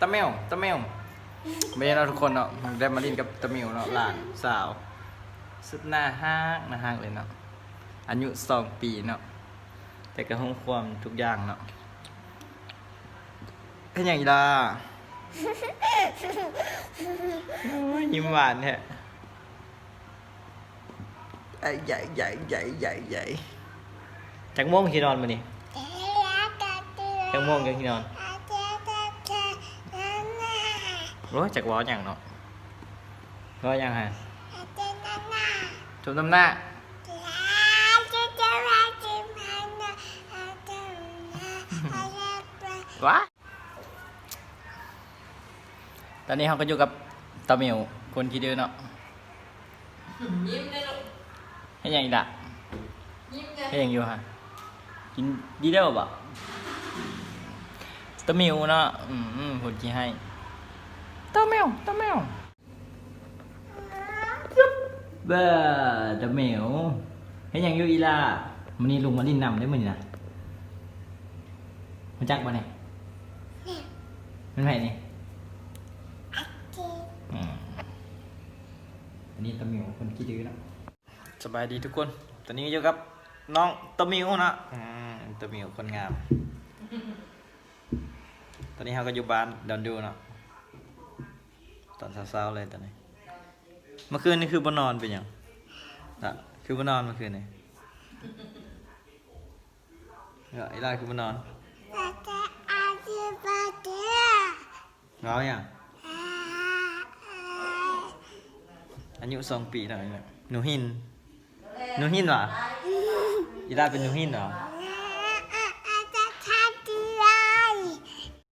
ตะเมวตะเมวไม่ได้เราะทุกคนเนาะได้มาเลินกับตะเมวเนาะหลานสาว สุดหน้าห้างหน้าห้างเลยเนาะอายุสองปีเนาะแต่ก็ห้องความทุกอย่างเนาะเป็นอย่างอีล่ะโอ้ยยิ้มหวานแท้ไอ้ใหญ่ใหญ่ใหญ่ใหญ่ใหญ่จักโมงที่นอนมานี่จักโมงจังที่นอน รู้จักวออย่างเนาะวออย่างฮะชมน้ำหน้าวะตอนนี้เขาก็อยู่กับตาเหมียวคนขี้ดื้อเนาะยิ้มเลยลูกให้ยังอีกละยิ้มไงให้ยังอยู่ฮะกินดีเด้อบ่ตาเหมียวเนาะอืมอืมคนขี้ให้ ตาเหมียวตาเหมียวเบ้อตาเหมียวให้ยังอยู่อีล่ะมันนี้ลุงมาลินนำได้มั้ยนะมันจักบ่เนี่ยมันไผนี่อืมอันนี้ตะหมิวคนขี้ดื้อเนอะสบายดีทุกคน ตอนนี้อยู่กับน้องตะหมิวนะอืมตะหมิวคนงาม ตอนนี้เขาก็อยู่บ้านดอนดูเนาะ ตอนเช้าๆเลยตอนนี้ เมื่อคืนนี่คือบนนอนเป็นหยังนะคือบนนอนเมื่อคืนนี่เดี๋ยวไอ้ลายคือบนนอนเงาอย่างอายุสองปีแล้วเนี่ยหนูหินหนูหินเหรออีลาเป็นหนูหินเหรอเ